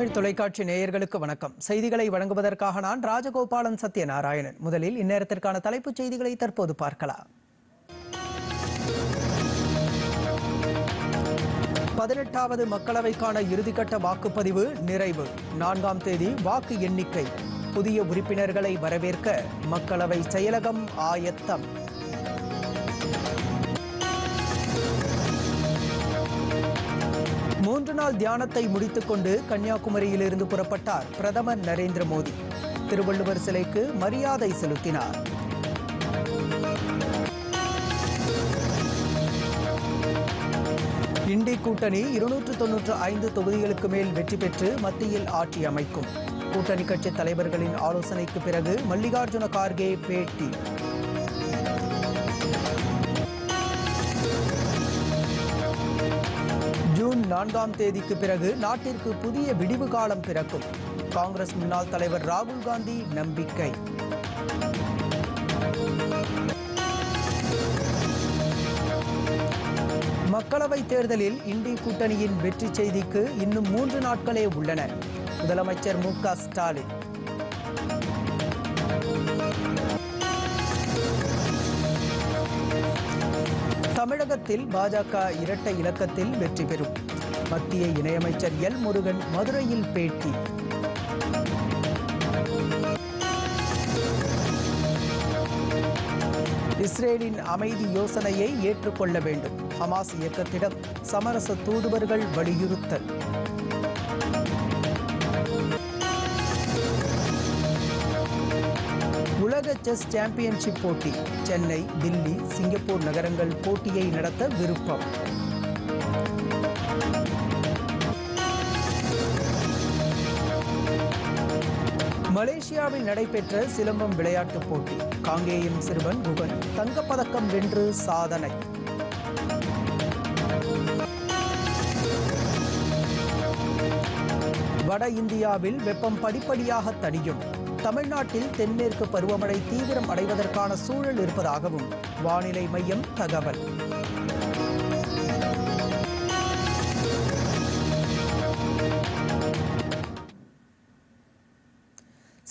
தமிழ் தொலைக்காட்சி நேயர்களுக்கு வணக்கம். செய்திகளை வழங்குவதற்காக நான் ராஜகோபாலன் சத்யநாராயணன். முதலில் இந்நேரத்திற்கான தலைப்புச் செய்திகளை தற்போது பார்க்கலாம். பதினெட்டாவது மக்களவைக்கான இறுதிக்கட்ட வாக்குப்பதிவு நிறைவு. நான்காம் தேதி வாக்கு எண்ணிக்கை. புதிய உறுப்பினர்களை வரவேற்க மக்களவை செயலகம் ஆயத்தம். மூன்று நாள் தியானத்தை முடித்துக்கொண்டு கன்னியாகுமரியிலிருந்து புறப்பட்டார் பிரதமர் நரேந்திர மோடி. திருவள்ளுவர் சிலைக்கு மரியாதை செலுத்தினார். இண்டி கூட்டணி இருநூற்று தொன்னூற்று ஐந்து தொகுதிகளுக்கு மேல் வெற்றி பெற்று மத்தியில் ஆட்சி அமைக்கும். கூட்டணி கட்சி தலைவர்களின் ஆலோசனைக்கு பிறகு மல்லிகார்ஜுன கார்கே பேட்டி. நான்காம் தேதிக்கு பிறகு நாட்டிற்கு புதிய விடிவு காலம் பிறக்கும். காங்கிரஸ் முன்னாள் தலைவர் ராகுல் காந்தி நம்பிக்கை. மக்களவைத் தேர்தலில் இந்தி கூட்டணியின் வெற்றி செய்திக்கு இன்னும் மூன்று நாட்களே உள்ளன. முதலமைச்சர் மு க ஸ்டாலின். தமிழகத்தில் பாஜக இரட்டை இலக்கத்தில் வெற்றி பெறும். மத்திய இணையமைச்சர் எல் முருகன் மதுரையில் பேட்டி. இஸ்ரேலின் அமைதி யோசனையை ஏற்றுக்கொள்ள வேண்டும். ஹமாஸ் இயக்கத்திடம் சமரச தூதுவர்கள் வலியுறுத்தல். உலக செஸ் சாம்பியன்ஷிப் போட்டி. சென்னை தில்லி சிங்கப்பூர் நகரங்கள் போட்டியை நடத்த விருப்பம். மலேசியாவில் நடைபெற்ற சிலம்பம் விளையாட்டுப் போட்டி காங்கேயம் சிறுவன் குகன் தங்கப்பதக்கம் வென்று சாதனை. வட இந்தியாவில் வெப்பம் படிப்படியாக தணியும். தமிழ்நாட்டில் தென்மேற்கு பருவமழை தீவிரம் அடைவதற்கான சூழல் இருப்பதாகவும் வானிலை மையம் தகவல்.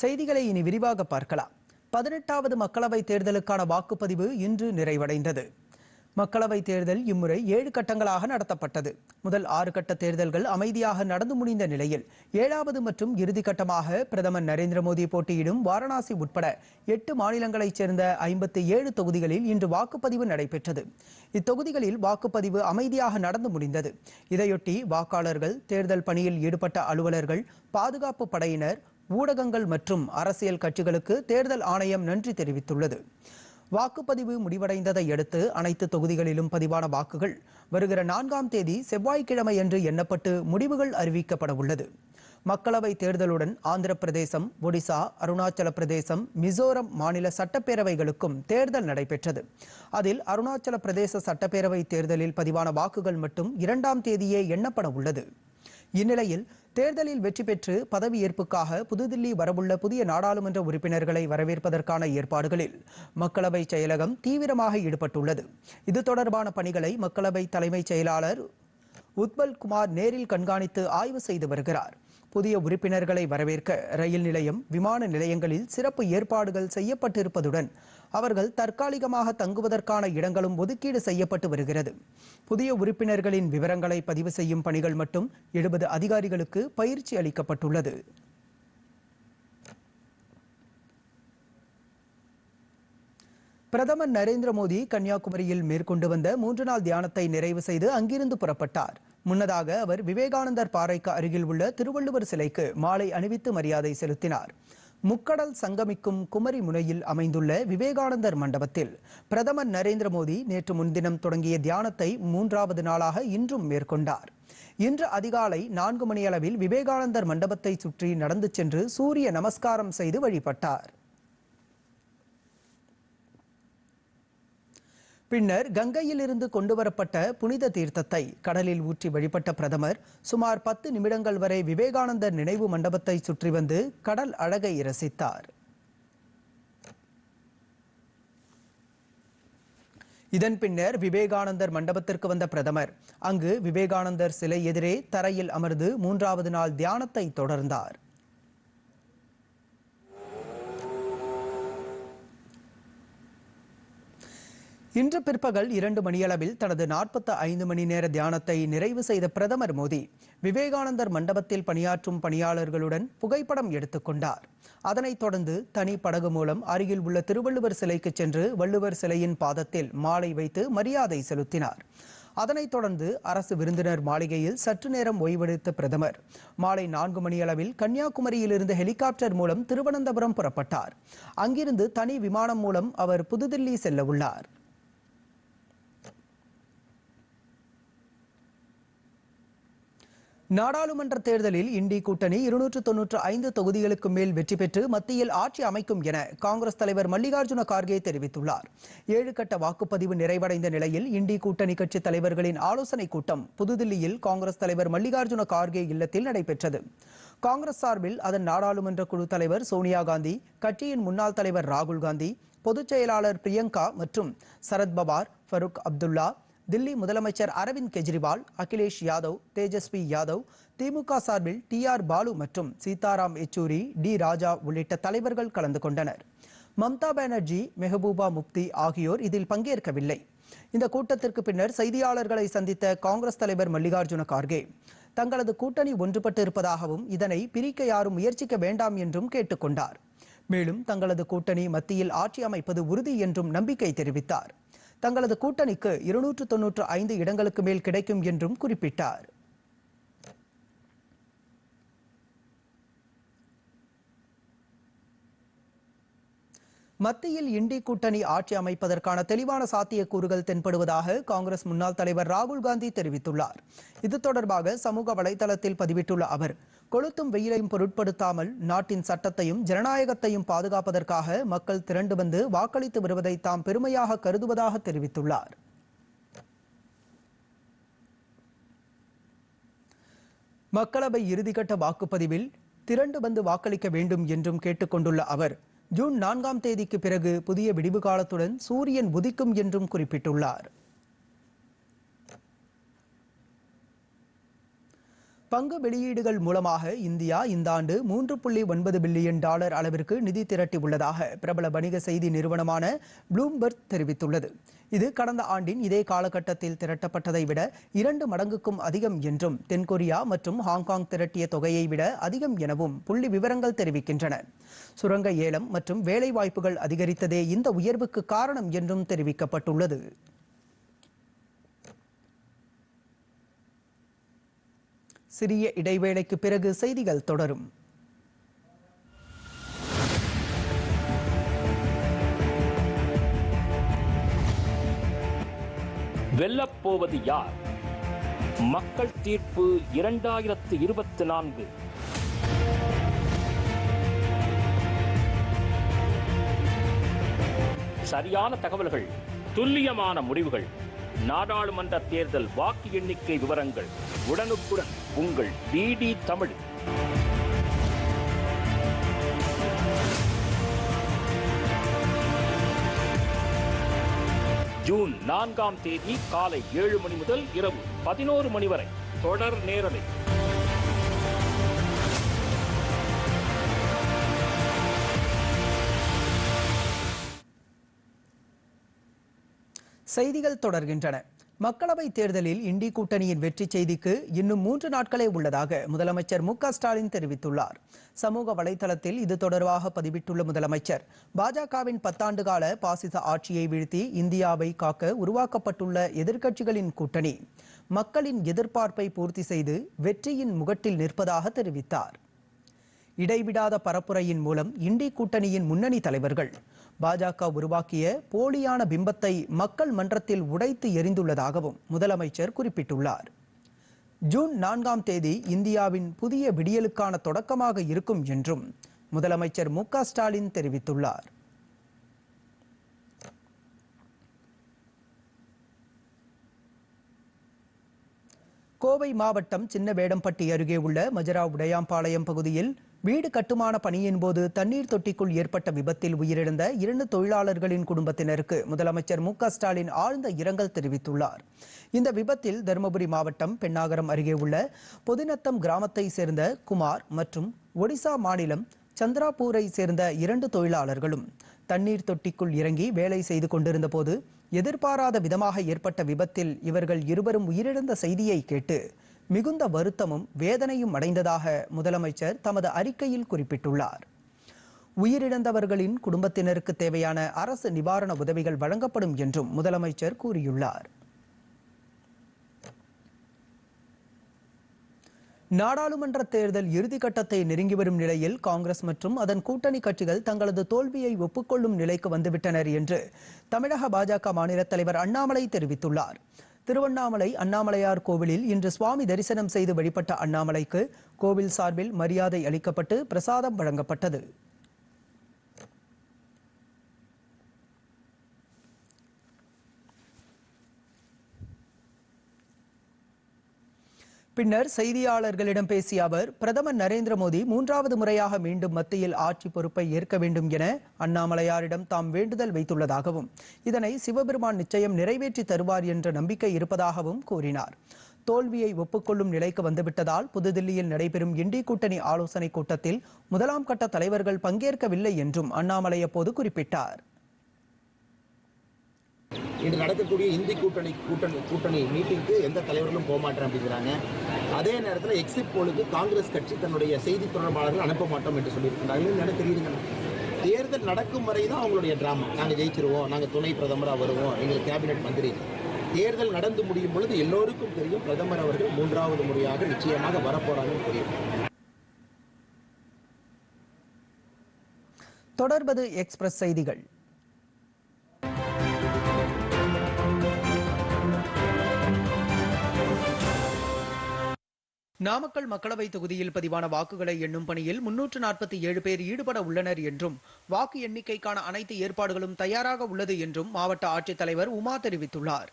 செய்திகளை இனி விரிவாக பார்க்கலாம். பதினெட்டாவது மக்களவைத் தேர்தலுக்கான வாக்குப்பதிவு இன்று நிறைவடைந்தது. மக்களவைத் தேர்தல் இம்முறை ஏழு கட்டங்களாக நடத்தப்பட்டது. முதல் ஆறு கட்ட தேர்தல்கள் அமைதியாக நடந்து முடிந்த நிலையில் ஏழாவது மற்றும் இறுதி கட்டமாக பிரதமர் நரேந்திர மோடி போட்டியிடும் வாரணாசி உட்பட எட்டு மாநிலங்களைச் சேர்ந்த ஐம்பத்தி ஏழு தொகுதிகளில் இன்று வாக்குப்பதிவு நடைபெற்றது. இத்தொகுதிகளில் வாக்குப்பதிவு அமைதியாக நடந்து முடிந்தது. இதையொட்டி வாக்காளர்கள் தேர்தல் பணியில் ஈடுபட்ட அலுவலர்கள் பாதுகாப்பு படையினர் ஊடகங்கள் மற்றும் அரசியல் கட்சிகளுக்கு தேர்தல் ஆணையம் நன்றி தெரிவித்துள்ளது. வாக்குப்பதிவு முடிவடைந்ததை அடுத்து அனைத்து தொகுதிகளிலும் பதிவான வாக்குகள் வருகிற நான்காம் தேதி செவ்வாய்க்கிழமை என்று எண்ணப்பட்டு முடிவுகள் அறிவிக்கப்பட உள்ளது. மக்களவை தேர்தலுடன் ஆந்திர பிரதேசம் ஒடிசா அருணாச்சல பிரதேசம் மிசோரம் மாநில சட்டப்பேரவைகளுக்கும் தேர்தல் நடைபெற்றது. அதில் அருணாச்சல பிரதேச சட்டப்பேரவை தேர்தலில் பதிவான வாக்குகள் மட்டும் இரண்டாம் தேதியே எண்ணப்பட உள்ளது. இந்நிலையில் தேர்தலில் வெற்றி பெற்று பதவியேற்புக்காக புதுதில்லி வரவுள்ள புதிய நாடாளுமன்ற உறுப்பினர்களை வரவேற்பதற்கான ஏற்பாடுகளில் மக்களவை செயலகம் தீவிரமாக ஈடுபட்டுள்ளது. இது தொடர்பான பணிகளை மக்களவை தலைமைச் செயலாளர் உத்பல் குமார் நேரில் கண்காணித்து ஆய்வு செய்து வருகிறார். புதிய உறுப்பினர்களை வரவேற்க ரயில் நிலையம் விமான நிலையங்களில் சிறப்பு ஏற்பாடுகள் செய்யப்பட்டிருப்பதுடன் அவர்கள் தற்காலிகமாக தங்குவதற்கான இடங்களும் ஒதுக்கீடு செய்யப்பட்டு வருகிறது. புதிய உறுப்பினர்களின் விவரங்களை பதிவு செய்யும் பணிகள் மட்டும் எழுபது அதிகாரிகளுக்கு பயிற்சி அளிக்கப்பட்டுள்ளது. பிரதமர் நரேந்திர மோடி கன்னியாகுமரியில் மேற்கொண்டு வந்த மூன்று நாள் தியானத்தை நிறைவு செய்து அங்கிருந்து புறப்பட்டார். முன்னதாக அவர் விவேகானந்தர் பாறைக்கு அருகில் உள்ள திருவள்ளுவர் சிலைக்கு மாலை அணிவித்து மரியாதை செலுத்தினார். முக்கடல் சங்கமிக்கும் குமரி முனையில் அமைந்துள்ள விவேகானந்தர் மண்டபத்தில் பிரதமர் நரேந்திர மோடி நேற்று முன்தினம் தொடங்கிய தியானத்தை மூன்றாவது நாளாக இன்றும் மேற்கொண்டார். இன்று அதிகாலை நான்கு மணியளவில் விவேகானந்தர் மண்டபத்தை சுற்றி நடந்து சென்று சூரிய நமஸ்காரம் செய்து வழிபட்டார். பின்னர் கங்கையில் இருந்து கொண்டுவரப்பட்ட புனித தீர்த்தத்தை கடலில் ஊற்றி வழிபட்ட பிரதமர் சுமார் பத்து நிமிடங்கள் வரை விவேகானந்தர் நினைவு மண்டபத்தை சுற்றி வந்து கடல் அழகை ரசித்தார். இதன் பின்னர் விவேகானந்தர் மண்டபத்திற்கு வந்த பிரதமர் அங்கு விவேகானந்தர் சிலை எதிரே தரையில் அமர்ந்து மூன்றாவது நாள் தியானத்தை தொடர்ந்தார். இன்று பிற்பகல் இரண்டு மணியளவில் தனது நாற்பத்தி ஐந்து மணி நேர தியானத்தை நிறைவு செய்த பிரதமர் மோடி விவேகானந்தர் மண்டபத்தில் பணியாற்றும் பணியாளர்களுடன் புகைப்படம் எடுத்துக்கொண்டார் அதனைத் தொடர்ந்து தனி படகு மூலம் அருகில் உள்ள திருவள்ளுவர் சிலைக்கு சென்று வள்ளுவர் சிலையின் பாதத்தில் மாலை வைத்து மரியாதை செலுத்தினார். அதனைத் தொடர்ந்து அரசு விருந்தினர் மாளிகையில் சற்று நேரம் ஓய்வெடுத்த பிரதமர் மாலை நான்கு மணியளவில் கன்னியாகுமரியிலிருந்து ஹெலிகாப்டர் மூலம் திருவனந்தபுரம் புறப்பட்டார். அங்கிருந்து தனி விமானம் மூலம் அவர் புதுதில்லி செல்ல உள்ளார். நாடாளுமன்ற தேர்தலில் இண்டி கூட்டணி இருநூற்று தொன்னூற்று ஐந்து தொகுதிகளுக்கு மேல் வெற்றி பெற்று மத்தியில் ஆட்சி அமைக்கும் என காங்கிரஸ் தலைவர் மல்லிகார்ஜுன கார்கே தெரிவித்துள்ளார். ஏழு கட்ட வாக்குப்பதிவு நிறைவடைந்த நிலையில் இண்டி கூட்டணி கட்சி தலைவர்களின் ஆலோசனைக் கூட்டம் புதுதில்லியில் காங்கிரஸ் தலைவர் மல்லிகார்ஜுன கார்கே இல்லத்தில் நடைபெற்றது. காங்கிரஸ் சார்பில் அதன் நாடாளுமன்ற குழு தலைவர் சோனியா காந்தி கட்சியின் முன்னாள் தலைவர் ராகுல் காந்தி பொதுச் செயலாளர் பிரியங்கா மற்றும் சரத் பவார் ஃபருக் அப்துல்லா தில்லி முதலமைச்சர் அரவிந்த் கெஜ்ரிவால் அகிலேஷ் யாதவ் தேஜஸ்வி யாதவ் திமுக சார்பில் டி ஆர் பாலு மற்றும் சீதாராம் யெச்சூரி டி ராஜா உள்ளிட்ட தலைவர்கள் கலந்து கொண்டனர். மம்தா பானர்ஜி மெஹபூபா முப்தி ஆகியோர் இதில் பங்கேற்கவில்லை. இந்த கூட்டத்திற்கு பின்னர் செய்தியாளர்களை சந்தித்த காங்கிரஸ் தலைவர் மல்லிகார்ஜுன கார்கே தங்களது கூட்டணி ஒன்றுபட்டு இருப்பதாகவும் இதனை பிரிக்க யாரும் முயற்சிக்க வேண்டாம் என்றும் கேட்டுக்கொண்டார். மேலும் தங்களது கூட்டணி மத்தியில் ஆட்சி அமைப்பது உறுதி என்றும் நம்பிக்கை தெரிவித்தார். தங்களது கூட்டணிக்கு இருநூற்று தொன்னூற்று ஐந்து இடங்களுக்கு மேல் கிடைக்கும் என்றும் குறிப்பிட்டார். மத்தியில் இண்டி கூட்டணி ஆட்சி அமைப்பதற்கான தெளிவான சாத்தியக்கூறுகள் தென்படுவதாக காங்கிரஸ் முன்னாள் தலைவர் ராகுல் காந்தி தெரிவித்துள்ளார். இது தொடர்பாக சமூக வலைதளத்தில் பதிவிட்டுள்ள அவர் கொளுத்தும் வெயிலையும் பொருட்படுத்தாமல் நாட்டின் சட்டத்தையும் ஜனநாயகத்தையும் பாதுகாப்பதற்காக மக்கள் திரண்டு வந்து வாக்களித்து வருவதை தாம் பெருமையாக கருதுவதாக தெரிவித்துள்ளார். மக்களவை இறுதிக்கட்ட வாக்குப்பதிவில் திரண்டு வந்து வாக்களிக்க வேண்டும் என்றும் கேட்டுக்கொண்டுள்ள அவர் ஜூன் நான்காம் தேதிக்கு பிறகு புதிய விடிவு காலத்துடன் சூரியன் உதிக்கும் என்றும் குறிப்பிட்டுள்ளார். பங்கு வெளியீடுகள் மூலமாக இந்தியா இந்த ஆண்டு மூன்று புள்ளி ஒன்பது பில்லியன் டாலர் அளவிற்கு நிதி திரட்டியுள்ளதாக பிரபல வணிக செய்தி நிறுவனமான ப்ளூம்பர்க் தெரிவித்துள்ளது. இது கடந்த ஆண்டின் இதே காலகட்டத்தில் திரட்டப்பட்டதை விட இரண்டு மடங்குக்கும் அதிகம் என்றும் தென்கொரியா மற்றும் ஹாங்காங் திரட்டிய தொகையை விட அதிகம் எனவும் புள்ளி விவரங்கள் தெரிவிக்கின்றன. சுரங்க ஏலம் மற்றும் வேலைவாய்ப்புகள் அதிகரித்ததே இந்த உயர்வுக்கு காரணம் என்றும் தெரிவிக்கப்பட்டுள்ளது. சிறிய இடைவேளைக்கு பிறகு செய்திகள் தொடரும். வெல்லப்போவது யார்? மக்கள் தீர்ப்பு இரண்டாயிரத்து இருபத்தி நான்கு. சரியான தகவல்கள் துல்லியமான முடிவுகள். நாடாளுமன்ற தேர்தல் வாக்கு எண்ணிக்கை விவரங்கள் உடனுக்குடன் உங்கள் டிடி தமிழ். ஜூன் நான்காம் தேதி காலை ஏழு மணி முதல் இரவு பதினோரு மணி வரை தொடர் நேரலை. செய்திகள் தொடர்கின்றன. மக்களவை தேர்தலில் இண்டி கூட்டணியின் வெற்றி செய்திக்கு இன்னும் மூன்று நாட்களே உள்ளதாக முதலமைச்சர் மு ஸ்டாலின் தெரிவித்துள்ளார். சமூக வலைதளத்தில் இது தொடர்பாக பதிவிட்டுள்ள முதலமைச்சர் பாஜகவின் பத்தாண்டு கால பாசிச ஆட்சியை வீழ்த்தி இந்தியாவை காக்க உருவாக்கப்பட்டுள்ள எதிர்க்கட்சிகளின் கூட்டணி. மக்களின் எதிர்பார்ப்பை பூர்த்தி செய்து வெற்றியின் முகட்டில் நிற்பதாக தெரிவித்தார். இடைவிடாத பரப்புரையின் மூலம் இண்டி கூட்டணியின் முன்னணி தலைவர்கள் பாஜக உருவாக்கிய போலியான பிம்பத்தை மக்கள் மன்றத்தில் உடைத்து எறிந்துள்ளதாகவும் முதலமைச்சர் குறிப்பிட்டுள்ளார். ஜூன் நான்காம் தேதி இந்தியாவின் புதிய விடியலுக்கான தொடக்கமாக இருக்கும் என்றும் முதலமைச்சர் மு ஸ்டாலின் தெரிவித்துள்ளார். கோவை மாவட்டம் சின்ன வேடம்பட்டி அருகே உள்ள மஜரா உடையாம்பாளையம் பகுதியில் வீடு கட்டுமான பணியின் போது தண்ணீர் தொட்டிக்குள் ஏற்பட்ட விபத்தில் உயிரிழந்த இரண்டு தொழிலாளர்களின் குடும்பத்தினருக்கு முதலமைச்சர் மு ஸ்டாலின் ஆழ்ந்த இரங்கல் தெரிவித்துள்ளார். இந்த விபத்தில் தருமபுரி மாவட்டம் பெண்ணாகரம் அருகே உள்ள பொதிநத்தம் கிராமத்தை சேர்ந்த குமார் மற்றும் ஒடிசா மாநிலம் சந்திராபூரை சேர்ந்த இரண்டு தொழிலாளர்களும் தண்ணீர் தொட்டிக்குள் இறங்கி வேலை செய்து கொண்டிருந்த போது எதிர்பாராத விதமாக ஏற்பட்ட விபத்தில் இவர்கள் இருவரும் உயிரிழந்த செய்தியை கேட்டு மிகுந்த வருத்தமும் வேதனையும் அடைந்ததாக முதலமைச்சர் தமது அறிக்கையில் குறிப்பிட்டுள்ளார். உயிரிழந்தவர்களின் குடும்பத்தினருக்கு தேவையான அரசு நிவாரண உதவிகள் வழங்கப்படும் என்றும் முதலமைச்சர் கூறியுள்ளார். நாடாளுமன்ற தேர்தல் இறுதிக்கட்டத்தை நெருங்கி வரும் நிலையில் காங்கிரஸ் மற்றும் அதன் கூட்டணி கட்சிகள் தங்களது தோல்வியை ஒப்புக்கொள்ளும் நிலைக்கு வந்துவிட்டனர் என்று தமிழக பாஜக மாநில தலைவர் அண்ணாமலை தெரிவித்துள்ளார். திருவண்ணாமலை அண்ணாமலையார் கோவிலில் இன்று சுவாமி தரிசனம் செய்து வழிபட்ட அண்ணாமலைக்கு கோவில் சார்பில் மரியாதை அளிக்கப்பட்டு பிரசாதம் வழங்கப்பட்டது. பின்னர் செய்தியாளர்களிடம் பேசிய அவர் பிரதமர் நரேந்திர மோடி மூன்றாவது முறையாக மீண்டும் மத்தியில் ஆட்சி பொறுப்பை ஏற்க வேண்டும் என அண்ணாமலையாரிடம் தாம் வேண்டுதல் வைத்துள்ளதாகவும் இதனை சிவபெருமான் நிச்சயம் நிறைவேற்றி தருவார் என்ற நம்பிக்கை இருப்பதாகவும் கூறினார். தோல்வியை ஒப்புக்கொள்ளும் நிலைக்கு வந்துவிட்டதால் புதுதில்லியில் நடைபெறும் இண்டி கூட்டணி ஆலோசனைக் கூட்டத்தில் முதலாம் கட்ட தலைவர்கள் பங்கேற்கவில்லை என்றும் அண்ணாமலை அப்போது குறிப்பிட்டார். இன்று நடக்கக்கூடிய இந்தி கூட்டணி கூட்டணி கூட்டணி மீட்டிங்க்கு எந்த தலைவர்களும் போக மாட்டேன் அப்படிங்கிறாங்க. அதே நேரத்தில் எக்ஸிட் போலுக்கு காங்கிரஸ் கட்சி தன்னுடைய செய்தி தொடர்பாளர்கள் அனுப்ப மாட்டோம் என்று சொல்லியிருக்கிறார்கள் என்ன தெரியுதுங்க? தேர்தல் நடக்கும் வரை தான் அவங்களுடைய டிராமா நாங்கள் ஜெயிச்சிருவோம் நாங்கள் துணை பிரதமராக வருவோம் எங்களுக்கு கேபினெட் மந்திரி. தேர்தல் நடந்து முடியும் பொழுது எல்லோருக்கும் தெரியும் பிரதமர் அவர்கள் மூன்றாவது முறையாக நிச்சயமாக வரப்போறாங்கன்னு தெரியும். தொடர்பது எக்ஸ்பிரஸ் செய்திகள். நாமக்கல் மக்களவை தொகுதியில் பதிவான வாக்குகளை எண்ணும் பணியில் முன்னூற்று நாற்பத்தி ஏழு பேர் ஈடுபட உள்ளனர் என்றும் வாக்கு எண்ணிக்கைக்கான அனைத்து ஏற்பாடுகளும் தயாராக உள்ளது என்றும் மாவட்ட ஆட்சித்தலைவர் உமா தெரிவித்துள்ளார்.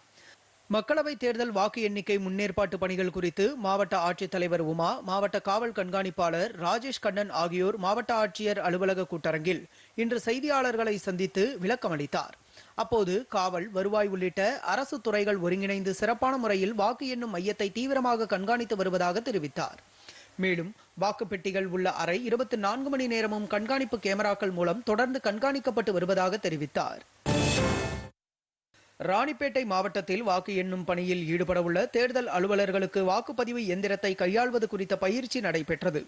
மக்களவை தேர்தல் வாக்கு எண்ணிக்கை முன்னேற்பாட்டு பணிகள் குறித்து மாவட்ட ஆட்சித்தலைவர் உமா மாவட்ட காவல் கண்காணிப்பாளர் ராஜேஷ் கண்ணன் ஆகியோர் மாவட்ட ஆட்சியர் அலுவலக கூட்டரங்கில் இன்று செய்தியாளர்களை சந்தித்து விளக்கமளித்தார். அப்போது காவல் வருவாய் உள்ளிட்ட அரசு துறைகள் ஒருங்கிணைந்து சிறப்பான முறையில் வாக்கு எண்ணும் மையத்தை தீவிரமாக கண்காணித்து வருவதாக தெரிவித்தார். மேலும் வாக்குப்பெட்டிகள் உள்ள அறை இருபத்தி நான்கு மணி நேரமும் கண்காணிப்பு கேமராக்கள் மூலம் தொடர்ந்து கண்காணிக்கப்பட்டு வருவதாக தெரிவித்தார். ராணிப்பேட்டை மாவட்டத்தில் வாக்கு எண்ணும் பணியில் ஈடுபடவுள்ள தேர்தல் அலுவலர்களுக்கு வாக்குப்பதிவு எந்திரத்தை கையாள்வது குறித்த பயிற்சி நடைபெற்றது.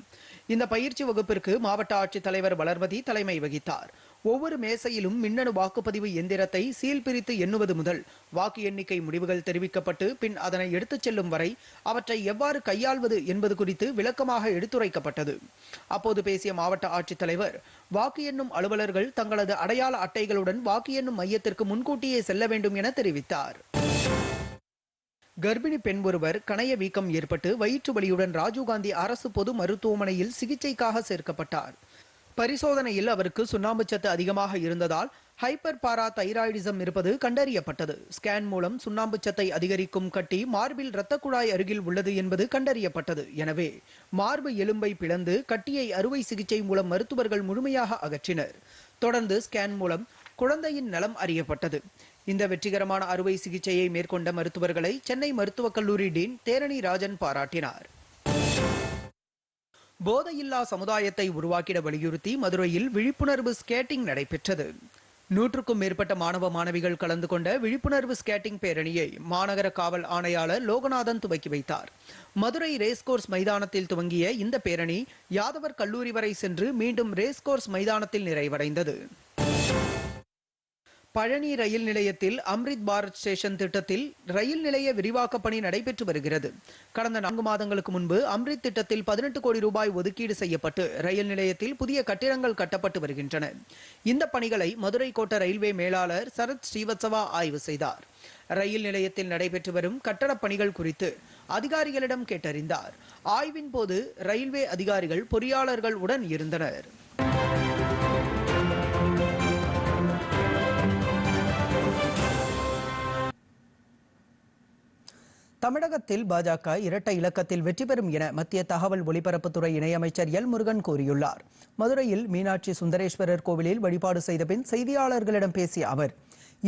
இந்த பயிற்சி வகுப்பிற்கு மாவட்ட ஆட்சித்தலைவர் வளர்மதி தலைமை வகித்தார். ஒவ்வொரு மேசையிலும் மின்னணு வாக்குப்பதிவு எந்திரத்தை சீல் பிரித்து எண்ணுவது முதல் வாக்கு எண்ணிக்கை முடிவுகள் தெரிவிக்கப்பட்டு பின் அதனை எடுத்துச் செல்லும் வரை அவற்றை எவ்வாறு கையாள்வது என்பது குறித்து விளக்கமாக எடுத்துரைக்கப்பட்டது. அப்போது பேசிய மாவட்ட ஆட்சித்தலைவர் வாக்கு எண்ணும் அலுவலர்கள் தங்களது அடையாள அட்டைகளுடன் வாக்கு எண்ணும் மையத்திற்கு முன்கூட்டியே செல்ல வேண்டும் என தெரிவித்தார். கர்ப்பிணி பெண் ஒருவர் கணைய வீக்கம் ஏற்பட்டு வயிற்று வலியுடன் ராஜீவ்காந்தி அரசு பொது மருத்துவமனையில் சிகிச்சைக்காக சேர்க்கப்பட்டார். பரிசோதனையில் அவருக்கு சுண்ணாம்பு சத்து அதிகமாக இருந்ததால் ஹைப்பர் பாரா தைராய்டிசம் இருப்பது கண்டறியப்பட்டது. ஸ்கேன் மூலம் சுண்ணாம்பு சத்தை அதிகரிக்கும் கட்டி மார்பில் இரத்த குழாய் அருகில் உள்ளது என்பது கண்டறியப்பட்டது. எனவே மார்பு எலும்பை பிளந்து கட்டியை அறுவை சிகிச்சை மூலம் மருத்துவர்கள் முழுமையாக அகற்றினர். தொடர்ந்து ஸ்கேன் மூலம் குழந்தையின் நலம் அறியப்பட்டது. இந்த வெற்றிகரமான அறுவை சிகிச்சையை மேற்கொண்ட மருத்துவர்களை சென்னை மருத்துவக் கல்லூரி டீன் தேரணி ராஜன் பாராட்டினார். போதையில்லா சமுதாயத்தை உருவாக்கிட வலியுறுத்தி மதுரையில் விழிப்புணர்வு ஸ்கேட்டிங் நடைபெற்றது. நூற்றுக்கும் மேற்பட்ட மாணவ மாணவிகள் கலந்து கொண்ட விழிப்புணர்வு ஸ்கேட்டிங் பேரணியை மாநகர காவல் ஆணையாளர் லோகநாதன் துவக்கி வைத்தார். மதுரை ரேஸ்கோர்ஸ் மைதானத்தில் துவங்கிய இந்த பேரணி யாதவர் கல்லூரி வரை சென்று மீண்டும் ரேஸ்கோர்ஸ் மைதானத்தில் நிறைவடைந்தது. பழனி ரயில் நிலையத்தில் அம்ரித் பாரத் ஸ்டேஷன் திட்டத்தில் ரயில் நிலைய விரிவாக்கப் பணி நடைபெற்று வருகிறது. கடந்த நான்கு மாதங்களுக்கு முன்பு அம்ரித் திட்டத்தில் பதினெட்டு கோடி ரூபாய் ஒதுக்கீடு செய்யப்பட்டு ரயில் நிலையத்தில் புதிய கட்டிடங்கள் கட்டப்பட்டு வருகின்றன. இந்த பணிகளை மதுரை கோட்ட ரயில்வே மேலாளர் சரத் ஸ்ரீவத்சவா ஆய்வு செய்தார். ரயில் நிலையத்தில் நடைபெற்று வரும் கட்டடப் பணிகள் குறித்து அதிகாரிகளிடம் கேட்டறிந்தார். ஆய்வின் போது ரயில்வே அதிகாரிகள் பொறியாளர்கள் உடன் இருந்தனர். தமிழகத்தில் பாஜக இரட்டை இலக்கத்தில் வெற்றி பெறும் என மத்திய தகவல் ஒலிபரப்புத்துறை இணையமைச்சர் எல் முருகன் கூறியுள்ளார். மதுரையில் மீனாட்சி சுந்தரேஸ்வரர் கோவிலில் வழிபாடு செய்த பின் செய்தியாளர்களிடம் பேசிய அவர்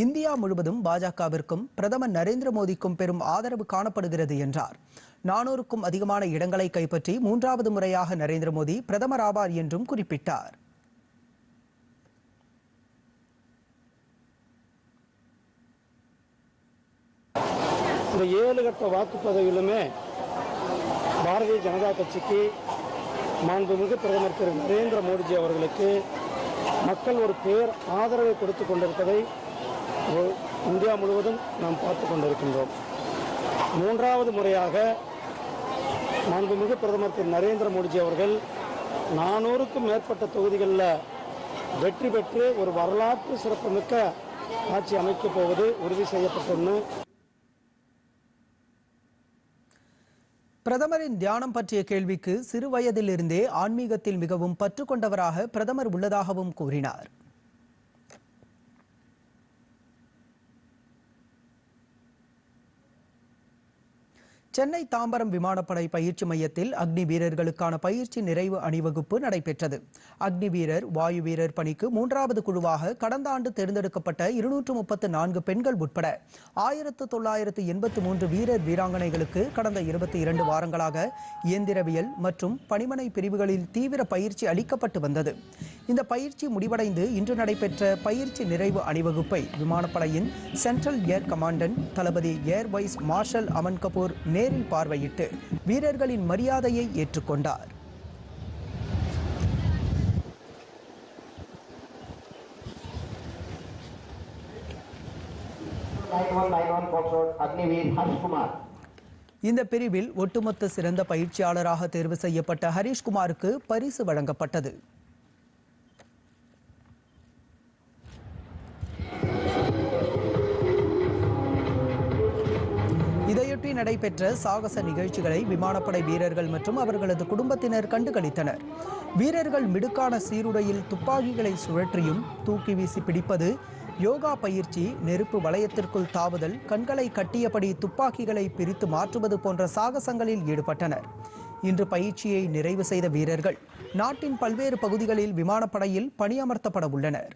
இந்தியா முழுவதும் பாஜகவிற்கும் பிரதமர் நரேந்திர மோடிக்கும் பெரும் ஆதரவு காணப்படுகிறது என்றார். நானூறுக்கும் அதிகமான இடங்களை கைப்பற்றி மூன்றாவது முறையாக நரேந்திர மோடி பிரதமர் ஆவார் என்றும் குறிப்பிட்டார். இந்த ஏழு கட்ட வாக்குப்பதிவிலுமே பாரதிய ஜனதா கட்சிக்கு மாண்புமிகு பிரதமர் திரு நரேந்திர மோடிஜி அவர்களுக்கு மக்கள் ஒரு பேர் ஆதரவை கொடுத்து கொண்டிருப்பதை இந்தியா முழுவதும் நாம் பார்த்து கொண்டிருக்கின்றோம். மூன்றாவது முறையாக மாண்புமிகு பிரதமர் திரு நரேந்திர மோடிஜி அவர்கள் நானூறுக்கும் மேற்பட்ட தொகுதிகளில் வெற்றி பெற்று ஒரு வரலாற்று சிறப்புமிக்க ஆட்சி அமைக்கப் போவது உறுதி செய்யப்பட்டொன்று பிரதமரின் தியானம் பற்றிய கேள்விக்கு சிறு வயதிலிருந்தே ஆன்மீகத்தில் மிகவும் பற்று கொண்டவராக பிரதமர் உள்ளதாகவும் கூறினார். சென்னை தாம்பரம் விமானப்படை பயிற்சி மையத்தில் அக்னி வீரர்களுக்கான பயிற்சி நிறைவு அணிவகுப்பு நடைபெற்றது. அக்னி வீரர் வாயு வீரர் பணிக்கு மூன்றாவது குழுவாக கடந்த ஆண்டு தேர்ந்தெடுக்கப்பட்ட இருநூற்று முப்பத்து நான்கு பெண்கள் உட்பட ஆயிரத்து தொள்ளாயிரத்து எண்பத்து மூன்று வீரர் வீராங்கனைகளுக்கு கடந்த இருபத்தி இரண்டு வாரங்களாக இயந்திரவியல் மற்றும் பணிமனை பிரிவுகளில் தீவிர பயிற்சி அளிக்கப்பட்டு வந்தது. இந்த பயிற்சி முடிவடைந்து இன்று நடைபெற்ற பயிற்சி நிறைவு அணிவகுப்பை விமானப்படையின் சென்ட்ரல் ஏர் கமாண்டன்ட் தளபதி air vice marshal Aman Kapoor நேரில் பார்வையிட்டு வீரர்களின் மரியாதையை ஏற்றுக்கொண்டார். இந்த பிரிவில் ஒட்டுமொத்த சிறந்த பயிற்சியாளராக தேர்வு செய்யப்பட்ட ஹரீஷ்குமாருக்கு பரிசு வழங்கப்பட்டது. இதையொட்டி நடைபெற்ற சாகச நிகழ்ச்சிகளை விமானப்படை வீரர்கள் மற்றும் அவர்களது குடும்பத்தினர் கண்டுகளித்தனர். வீரர்கள் மிடுக்கான சீருடையில் துப்பாக்கிகளை சுழற்றியும் தூக்கி வீசி பிடிப்பது யோகா பயிற்சி நெருப்பு வளையத்திற்குள் தாவுதல் கண்களை கட்டியபடி துப்பாக்கிகளை பிரித்து மாற்றுவது போன்ற சாகசங்களில் ஈடுபட்டனர். இன்று பயிற்சியை நிறைவு செய்த வீரர்கள் நாட்டின் பல்வேறு பகுதிகளில் விமானப்படையில் பணியமர்த்தப்பட உள்ளனர்.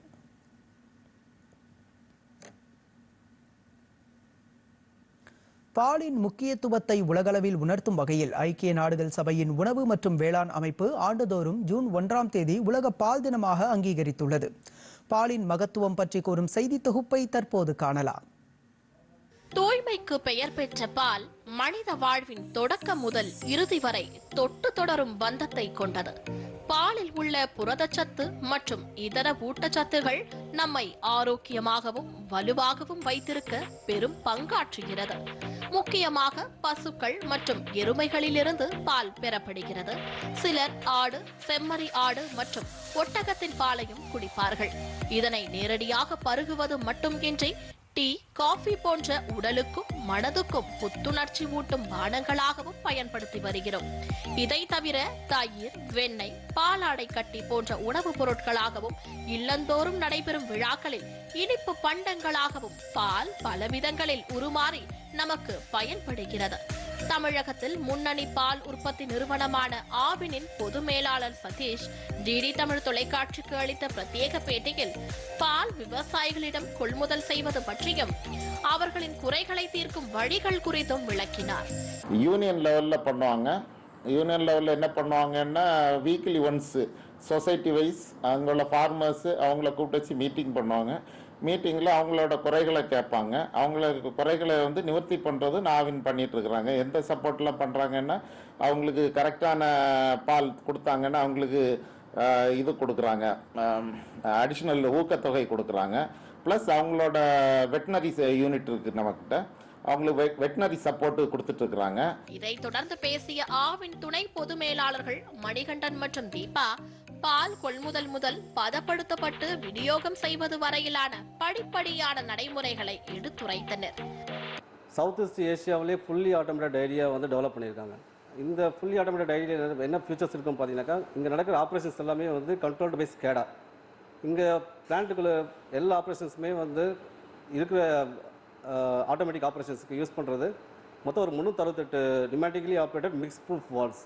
பாலின் முக்கியத்துவத்தை உலகளவில் உணர்த்தும் வகையில் ஐக்கிய நாடுகள் சபையின் உணவு மற்றும் வேளாண் அமைப்பு ஆண்டுதோறும் ஜூன் ஒன்றாம் தேதி உலக பால் தினமாக அங்கீகரித்துள்ளது. பாலின் மகத்துவம் பற்றி கூறும் செய்தி தொகுப்பை தற்போது காணலாம். தூய்மைக்கு பெயர் பெற்ற பால் மனித வாழ்வின் தொடக்கம் முதல் இறுதி வரை தொட்டு தொடரும் பந்தத்தை கொண்டது. பாலில் உள்ள புரதச்சத்து மற்றும் இதர ஊட்டச்சத்துகள் நம்மை ஆரோக்கியமாகவும் வலுவாகவும் வைத்திருக்க பெரும் பங்காற்றுகிறது. முக்கியமாக பசுக்கள் மற்றும் எருமைகளிலிருந்து பால் பெறப்படுகிறது. சிலர் ஆடு செம்மறி ஆடு மற்றும் ஒட்டகத்தின் பாலையும் குடிப்பார்கள். இதனை நேரடியாக பருகுவது மட்டுமின்றி டீ காஃபி போன்ற உடலுக்கும் மனதுக்கும் புத்துணர்ச்சி ஊட்டும் பானங்களாகவும் பயன்படுத்தி வருகிறோம். இதை தவிர தயிர் வெண்ணெய் பாலாடை கட்டி போன்ற உணவுப் பொருட்களாகவும் இல்லந்தோறும் நடைபெறும் விழாக்களில் இனிப்பு பண்டங்களாகவும் பால் பல விதங்களில் உருமாறி நமக்கு பயன்படுகிறது. தமிழகத்தில் முன்னணி பால் உற்பத்தி நிறுவனமான ஆவினின் பொது மேலாளர் சதீஷ் டிடி தமிழ் தொலைக்காட்சிக்கு அளித்த பிரத்யேக பேட்டியில் பால் விவசாயிகளிடம் கொள்முதல் செய்வது பற்றியும் அவர்களின் குறைகளை தீர்க்கும் வழிகள் குறித்தும் விளக்கினார். யூனியன் லெவலில் பண்ணுவாங்க. யூனியன் லெவலில் என்ன பண்ணுவாங்கன்னா வீக்லி ஒன்ஸு சொசைட்டி வைஸ் அங்குள்ள ஃபார்மர்ஸு அவங்கள கூப்பிட்டு வச்சு மீட்டிங் பண்ணுவாங்க. மீட்டிங்கில் அவங்களோட குறைகளை கேட்பாங்க. அவங்களுக்கு குறைகளை வந்து நிவர்த்தி பண்ணுறது நாவின் பண்ணிட்டு இருக்கிறாங்க. எந்த சப்போர்ட்லாம் பண்ணுறாங்கன்னா அவங்களுக்கு கரெக்டான பால் கொடுத்தாங்கன்னா அவங்களுக்கு இது கொடுக்குறாங்க. அடிஷ்னல் ஊக்கத்தொகை கொடுக்குறாங்க. ப்ளஸ் அவங்களோட வெட்டினரி யூனிட் இருக்குது நம்மக்கிட்ட அவங்களுக்கு வெட்டினரி சப்போர்ட்டு கொடுத்துட்டு இருக்கிறாங்க. தொடர்ந்து பேசிய ஆவின் துணை பொது மேலாளர்கள் மணிகண்டன் மற்றும் தீபா பால் கொள்முதல் முதல் பதப்படுத்தப்பட்டு விநியோகம் செய்வது வரையிலான படிப்படியான நடைமுறைகளை எடுத்துரைத்தனர். சவுத் ஈஸ்ட் ஏஷியாவிலே ஃபுல்லி ஆட்டோமேட்டட் டைரியா வந்து டெவலப் பண்ணியிருக்காங்க. இந்த ஃபுல்லி ஆட்டோமேட்டட் டைரியில் என்ன ஃபியூச்சர்ஸ் இருக்கும் பார்த்தீங்கன்னாக்கா இங்கே நடக்கிற ஆப்ரேஷன்ஸ் எல்லாமே வந்து கண்ட்ரோல்டு பை ஸ்கேடா இங்கே பிளான்ட்டுக்குள்ள எல்லா ஆப்ரேஷன்ஸுமே வந்து இருக்கிற ஆட்டோமேட்டிக் ஆப்ரேஷன்ஸுக்கு யூஸ் பண்ணுறது மொத்தம் ஒரு முந்நூற்றறுபத்தெட்டு pneumatically operated mix proof valves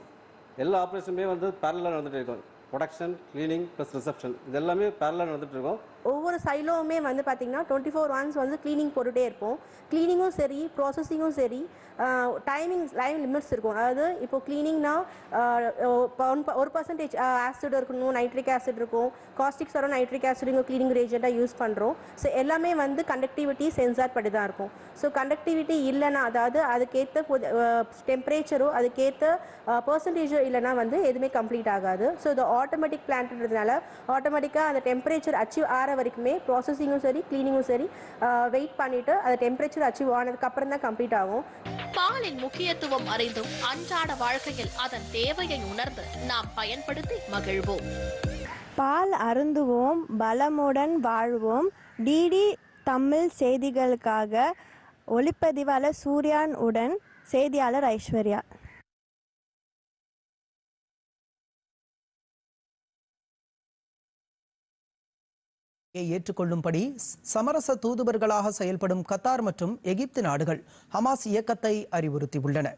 எல்லா ஆப்ரேஷனுமே வந்து பேரலாக நடந்துகிட்டு இருக்கும். ப்ரொடக்ஷன் க்ளீனிங் ப்ளஸ் ரிசப்ஷன் இது எல்லாமே பேரலாக நடந்துகிட்ருக்கோம் ஒவ்வொரு சைலோவுமே வந்து பார்த்தீங்கன்னா டுவெண்ட்டி ஃபோர் ஒன்ஸ் வந்து க்ளீனிங் போட்டுகிட்டே இருப்போம். க்ளீனிங்கும் சரி ப்ராசஸிங்கும் சரி டைமிங் லைன் லிமிட்ஸ் இருக்கும். அதாவது இப்போ க்ளீனிங்னா ஒரு பர்சன்டேஜ் ஆசிட் இருக்கணும் நைட்ரிக் ஆசிட் இருக்கும். காஸ்டிக் சரோ நைட்ரிக் ஆசிட் இங்கே க்ளீனிங் ரேஜெண்ட்டாக யூஸ் பண்ணுறோம் ஸோ எல்லாமே வந்து கண்டக்டிவிட்டி சென்சார் படி தான் இருக்கும். ஸோ கண்டக்டிவிட்டி இல்லைன்னா அதாவது அதுக்கேற்ற டெம்பரேச்சரோ அதுக்கேற்ற பர்சன்டேஜோ இல்லைனா வந்து எதுவுமே கம்ப்ளீட் ஆகாது. ஸோ இது ஆட்டோமேட்டிக் பிளான்ட்ன்றதுனால ஆட்டோமேட்டிக்காக அந்த டெம்பரேச்சர் அச்சீவ் ஆகிற வரைக்குமே ப்ராசஸிங்கும் சரி க்ளீனிங்கும் சரி வெயிட் பண்ணிவிட்டு அந்த டெம்பரேச்சர் அச்சீவ் ஆனதுக்கப்புறம் தான் கம்ப்ளீட் ஆகும். பாலின் முக்கியத்துவம் அறிந்தும் அன்றாட வாழ்க்கையில் அதன் தேவையை உணர்ந்து நாம் பயன்படுத்தி மகிழ்வோம். பால் அருந்துவோம் பலமுடன் வாழ்வோம். டிடி தமிழ் செய்திகளுக்காக ஒளிப்பதிவாளர் சூர்யான் உடன் செய்தியாளர் ஐஸ்வர்யா. ஏற்றுக்கொள்ளும்படி சமரச தூதுவர்களாக செயல்படும் கத்தார் மற்றும் எகிப்து நாடுகள் ஹமாஸ் இயக்கத்தை அறிவுறுத்தியுள்ளன.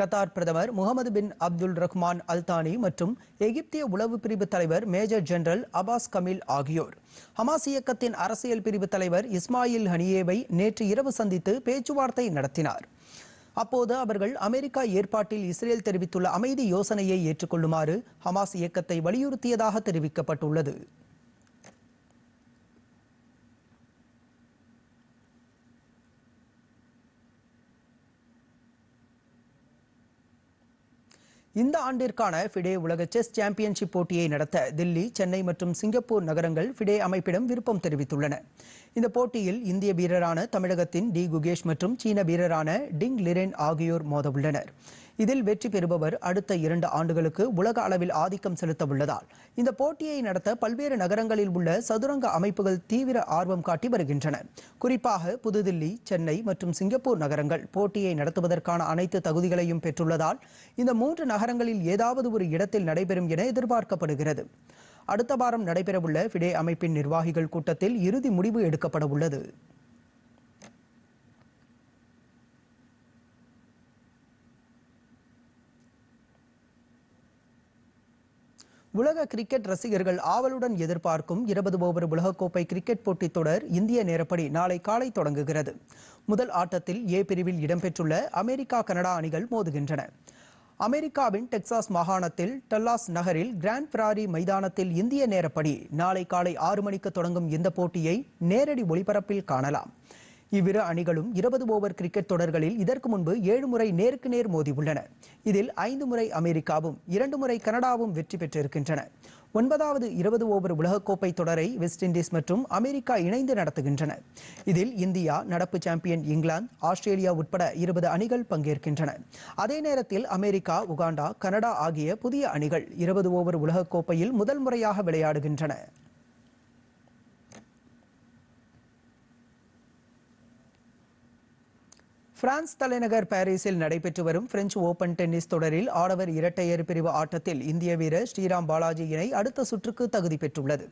கத்தார் பிரதமர் Mohammed bin Abdul Rahman Al Thani மற்றும் எகிப்திய உளவு பிரிவு தலைவர் மேஜர் ஜெனரல் அபாஸ் கமில் ஆகியோர். ஹமாஸ் இயக்கத்தின் அரசியல் பிரிவு தலைவர் இஸ்மாயில் ஹனியேவை நேற்று இரவு சந்தித்து பேச்சுவார்த்தை நடத்தினார். அப்போது அவர்கள் அமெரிக்கா ஏற்பாட்டில் இஸ்ரேல் தெரிவித்துள்ள அமைதி யோசனையை ஏற்றுக்கொள்ளுமாறு ஹமாஸ் இயக்கத்தை வலியுறுத்தியதாக தெரிவிக்கப்பட்டுள்ளது. இந்த ஆண்டிற்கான ஃபிடே உலக செஸ் சாம்பியன்ஷிப் போட்டியை நடத்த தில்லி சென்னை மற்றும் சிங்கப்பூர் நகரங்கள் ஃபிடே அமைப்பிடம் விருப்பம் தெரிவித்துள்ளன. இந்த போட்டியில் இந்திய வீரரான தமிழகத்தின் டி. குகேஷ் மற்றும் சீன வீரரான டிங் லிரென் ஆகியோர் மோதவுள்ளனர். இதில் வெற்றி பெறுபவர் அடுத்த இரண்டு ஆண்டுகளுக்கு உலக அளவில் ஆதிக்கம் செலுத்த உள்ளதால் இந்த போட்டியை நடத்த பல்வேறு நகரங்களில் உள்ள சதுரங்க அமைப்புகள் தீவிர ஆர்வம் காட்டி வருகின்றன. குறிப்பாக புதுதில்லி சென்னை மற்றும் சிங்கப்பூர் நகரங்கள் போட்டியை நடத்துவதற்கான அனைத்து தகுதிகளையும் பெற்றுள்ளதால் இந்த மூன்று நகரங்களில் ஏதாவது ஒரு இடத்தில் நடைபெறும் என எதிர்பார்க்கப்படுகிறது. அடுத்த வாரம் நடைபெறவுள்ள ஃபிடே அமைப்பின் நிர்வாகிகள் கூட்டத்தில் இறுதி முடிவு எடுக்கப்பட உள்ளது உலக கிரிக்கெட் ரசிகர்கள் ஆவலுடன் எதிர்பார்க்கும் இருபது ஓவர் உலகக்கோப்பை கிரிக்கெட் போட்டித் தொடர் இந்திய நேரப்படி நாளை காலை தொடங்குகிறது. முதல் ஆட்டத்தில் ஏ பிரிவில் இடம்பெற்றுள்ள அமெரிக்கா கனடா அணிகள் மோதுகின்றன. அமெரிக்காவின் டெக்சாஸ் மாகாணத்தில் டல்லாஸ் நகரில் கிராண்ட் பிராரி மைதானத்தில் இந்திய நேரப்படி நாளை காலை ஆறு மணிக்கு தொடங்கும் இந்த போட்டியை நேரடி ஒளிபரப்பில் காணலாம். இவ்விரு அணிகளும் இருபது ஓவர் கிரிக்கெட் தொடர்களில் இதற்கு முன்பு ஏழு முறை நேருக்கு நேர் மோதியுள்ளன. இதில் ஐந்து முறை அமெரிக்காவும் இரண்டு முறை கனடாவும் வெற்றி பெற்றிருக்கின்றன. ஒன்பதாவது இருபது ஓவர் உலகக்கோப்பை தொடரை வெஸ்ட் இண்டீஸ் மற்றும் அமெரிக்கா இணைந்து நடத்துகின்றன. இதில் இந்தியா நடப்பு சாம்பியன் இங்கிலாந்து ஆஸ்திரேலியா உட்பட இருபது அணிகள் பங்கேற்கின்றன. அதே நேரத்தில் அமெரிக்கா உகாண்டா கனடா ஆகிய புதிய அணிகள் இருபது ஓவர் உலகக்கோப்பையில் முதல் முறையாக விளையாடுகின்றன. பிரான்ஸ் தலைநகர் பாரிஸில் நடைபெற்று வரும் பிரெஞ்சு ஓபன் டென்னிஸ் தொடரில் ஆடவர் இரட்டையர் பிரிவு ஆட்டத்தில் இந்திய வீரர் ஸ்ரீராம் பாலாஜி இணை அடுத்த சுற்றுக்கு தகுதி பெற்றுள்ளது.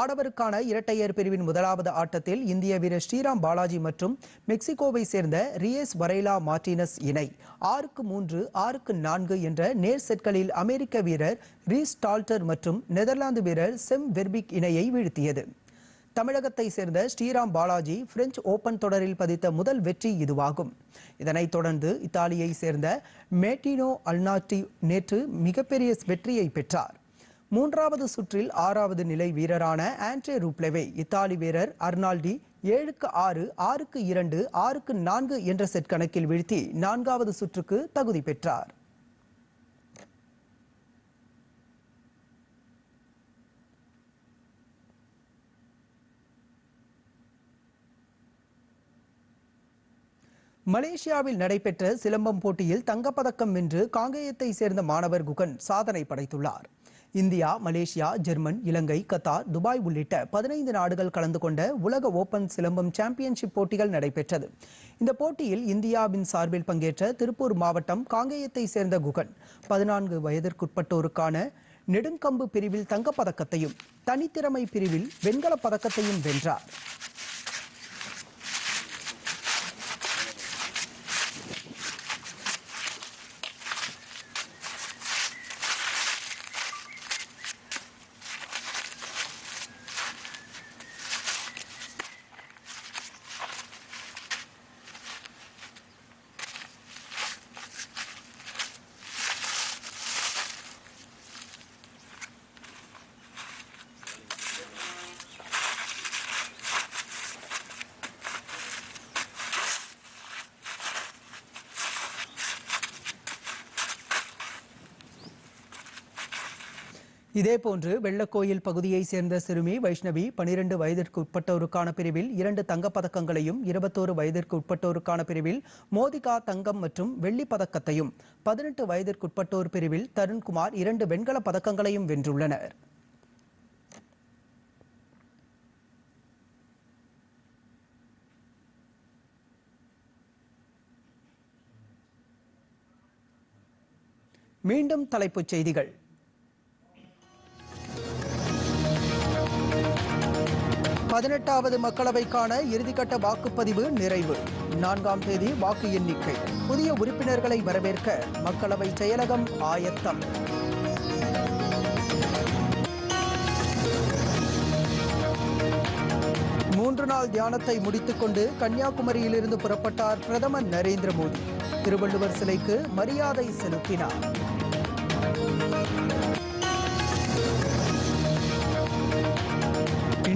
ஆடவருக்கான இரட்டையர் பிரிவின் முதலாவது ஆட்டத்தில் இந்திய வீரர் ஸ்ரீராம் பாலாஜி மற்றும் மெக்சிகோவை சேர்ந்த ரியஸ் வரைலா மார்டினஸ் இணை ஆறுக்கு மூன்று ஆறுக்கு நான்கு என்ற நேர் செட்களில் அமெரிக்க வீரர் ரீஸ் டால்டர் மற்றும் நெதர்லாந்து வீரர் செம் வெர்பிக் இணையை வீழ்த்தியது. தமிழகத்தை சேர்ந்த ஸ்ரீராம் பாலாஜி பிரெஞ்சு ஓபன் தொடரில் பதித்த முதல் வெற்றி இதுவாகும். இதனைத் தொடர்ந்து இத்தாலியை சேர்ந்த மேட்டினோ அல்னாட்டி நேற்று மிகப்பெரிய வெற்றியை பெற்றார். மூன்றாவது சுற்றில் ஆறாவது நிலை வீரரான ஆண்ட்ரே ரூப்ளெவை இத்தாலி வீரர் அர்னால்டி ஏழுக்கு ஆறு ஆறுக்கு இரண்டு ஆறுக்கு நான்கு என்ற செட் கணக்கில் வீழ்த்தி நான்காவது சுற்றுக்கு தகுதி பெற்றார். மலேசியாவில் நடைபெற்ற சிலம்பம் போட்டியில் தங்கப்பதக்கம் வென்று காங்கேயத்தை சேர்ந்த மாணவர் குகன் சாதனை படைத்துள்ளார். India Malaysia German Ilangai Qatar Dubai உள்ளிட்ட பதினைந்து நாடுகள் கலந்து கொண்ட உலக ஓபன் சிலம்பம் சாம்பியன்ஷிப் போட்டிகள் நடைபெற்றது. இந்த போட்டியில் இந்தியாவின் சார்பில் பங்கேற்ற திருப்பூர் மாவட்டம் காங்கேயத்தை சேர்ந்த குகன் பதினான்கு வயதிற்குட்பட்டோருக்கான நெடுங்கம்பு பிரிவில் தங்கப்பதக்கத்தையும் தனித்திறமை பிரிவில் வெண்கலப் பதக்கத்தையும் வென்றார். இதேபோன்று வெள்ளக்கோயில் பகுதியைச் சேர்ந்த சிறுமி வைஷ்ணவி பனிரெண்டு வயதிற்கு உட்பட்டோருக்கான பிரிவில் இரண்டு தங்கப்பதக்கங்களையும் இருபத்தோரு வயதிற்கு உட்பட்டோருக்கான பிரிவில் மோதிகா தங்கம் மற்றும் வெள்ளிப் பதக்கத்தையும் பதினெட்டு வயதிற்குட்பட்டோர் பிரிவில் தருண்குமார் இரண்டு வெண்கலப் பதக்கங்களையும் வென்றுள்ளனர். மீண்டும் தலைப்புச் செய்திகள். பதினெட்டாவது மக்களவைக்கான இறுதிக்கட்ட வாக்குப்பதிவு நிறைவு. நான்காம் தேதி வாக்கு எண்ணிக்கை. புதிய உறுப்பினர்களை வரவேற்க மக்களவை செயலகம் ஆயத்தம். மூன்று நாள் தியானத்தை முடித்துக்கொண்டு கன்னியாகுமரியிலிருந்து புறப்பட்டார் பிரதமர் நரேந்திர மோடி. திருவள்ளுவர் சிலைக்கு மரியாதை செலுத்தினார்.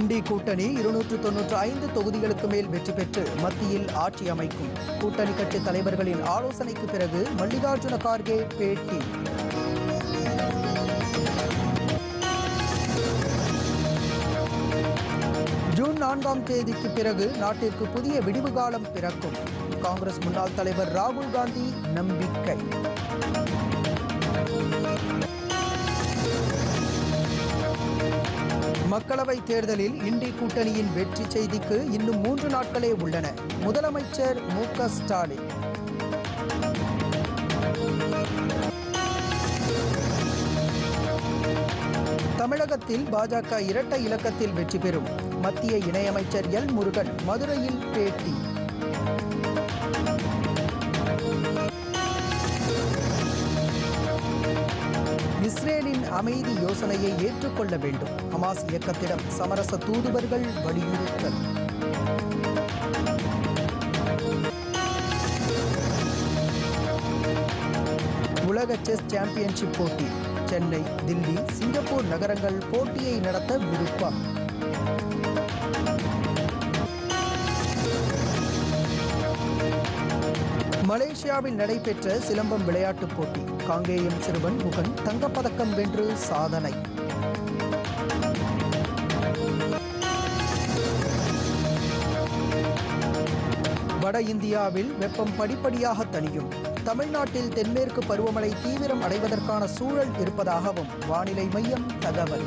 என்டி கூட்டணி இருநூற்று தொன்னூற்று ஐந்து தொகுதிகளுக்கு மேல் வெற்றி பெற்று மத்தியில் ஆட்சி அமைக்கும். கூட்டணி கட்சி தலைவர்களின் ஆலோசனைக்கு பிறகு மல்லிகார்ஜுன கார்கே பேட்டி. ஜூன் நான்காம் தேதிக்கு பிறகு நாட்டிற்கு புதிய விடிவு காலம் பிறக்கும். காங்கிரஸ் முன்னாள் தலைவர் ராகுல் காந்தி நம்பிக்கை. மக்களவை தேர்தலில் இண்டி கூட்டணியின் வெற்றி செய்திக்கு இன்னும் மூன்று நாட்களே உள்ளன. முதலமைச்சர் மு க ஸ்டாலின். தமிழகத்தில் பாஜக இரட்டை இலக்கத்தில் வெற்றி பெறும். மத்திய இணையமைச்சர் எல் முருகன் மதுரையில் பேட்டி. இஸ்ரேலின் அமைதி யோசனையை ஏற்றுக்கொள்ள வேண்டும். ஹமாஸ் இயக்கத்திடம் சமரச தூதுவர்கள் வலியுறுத்தல். உலக செஸ் சாம்பியன்ஷிப் போட்டி. சென்னை தில்லி சிங்கப்பூர் நகரங்கள் போட்டியை நடத்த விருப்பம். மலேசியாவில் நடைபெற்ற சிலம்பம் விளையாட்டுப் போட்டி. காங்கேயம் சிறுவன் முகன் தங்கப்பதக்கம் வென்று சாதனை. வட இந்தியாவில் வெப்பம் படிப்படியாக தணியும். தமிழ்நாட்டில் தென்மேற்கு பருவமழை தீவிரம் அடைவதற்கான சூழல் இருப்பதாகவும் வானிலை மையம் தகவல்.